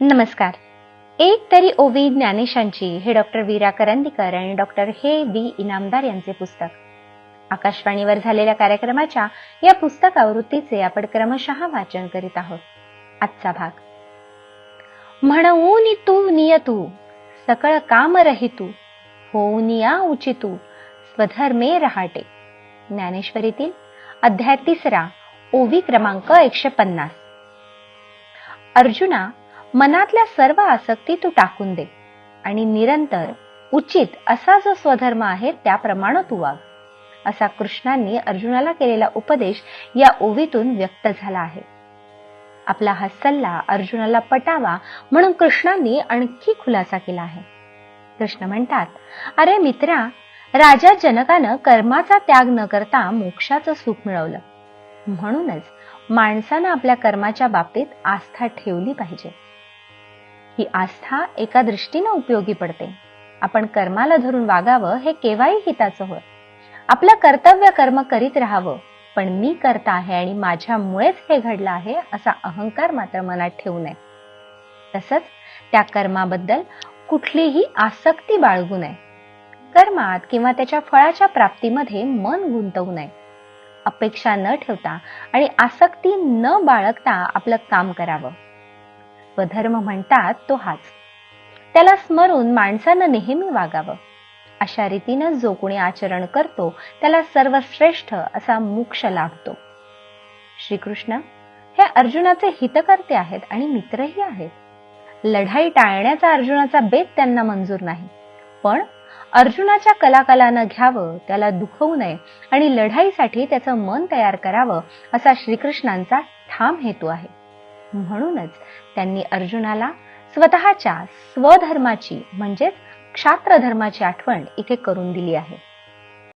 नमस्कार. एक तरी ओवी ज्ञानेशांची हे डॉक्टर वीरा करंदीकर आणि डॉक्टर हे वी इनामदार यांचे पुस्तक. आकाशवाणीवर झालेल्या कार्यक्रमाच्या या पुस्तक आवृत्तीचे आपण क्रमशः वाचन करीत आहोत. आजचा भाग. म्हणून तू नियतू सकळ काम रहितू होऊन या उचितू स्वधर्मे रहाटे. ज्ञानेश्वरीतील अध्याय तिसरा ओवी क्रमांक एकशे पन्नास. अर्जुना मनातल्या सर्व आसक्ती तू टाकून दे. आणि निरंतर उचित असा जो स्वधर्म आहे त्याप्रमाणे तू वाग. असा कृष्णांनी अर्जुनाला केलेला उपदेश या ओवीतून व्यक्त झाला आहे. आपला हा सल्ला अर्जुनाला पटावा म्हणून कृष्णांनी आणखी खुलासा केला आहे. कृष्ण म्हणतात अरे मित्रा राजा जनकानं कर्माचा त्याग न करता मोक्षाचं सुख मिळवलं. म्हणूनच माणसानं आपल्या कर्माच्या बाबतीत आस्था ठेवली पाहिजे. ही आस्था एका दृष्टीनं उपयोगी पडते. आपण कर्माला धरून वागावं हे केव्हाही हिताचं होय. आपलं कर्तव्य कर्म करीत राहावं पण मी करता आहे आणि माझ्यामुळेच हे घडलं आहे असा अहंकार मात्र मनात ठेवू नये. तसंच त्या कर्माबद्दल कुठलीही आसक्ती बाळगू नये. कर्मात किंवा त्याच्या फळाच्या प्राप्तीमध्ये मन गुंतवू नये. अपेक्षा न ठेवता आणि आसक्ती न बाळगता आपलं काम करावं. स्वधर्म म्हणतात तो हाच. त्याला स्मरून माणसानं नेहमी वागावं. अशा रीतीनं जो कोणी आचरण करतो त्याला सर्वश्रेष्ठ असा मोक्ष लाभतो. श्रीकृष्ण हे अर्जुनाचे हितकर्ते आहेत आणि मित्रही आहेत. लढाई टाळण्याचा अर्जुनाचा बेत त्यांना मंजूर नाही. पण अर्जुनाच्या कलाकलानं घ्यावं त्याला दुखवू नये आणि लढाईसाठी त्याचं मन तयार करावं असा श्रीकृष्णांचा ठाम हेतू आहे. म्हणूनच त्यांनी अर्जुनाला स्वतःच्या स्वधर्माची म्हणजेच क्षात्र धर्माची आठवण इथे करून दिली आहे.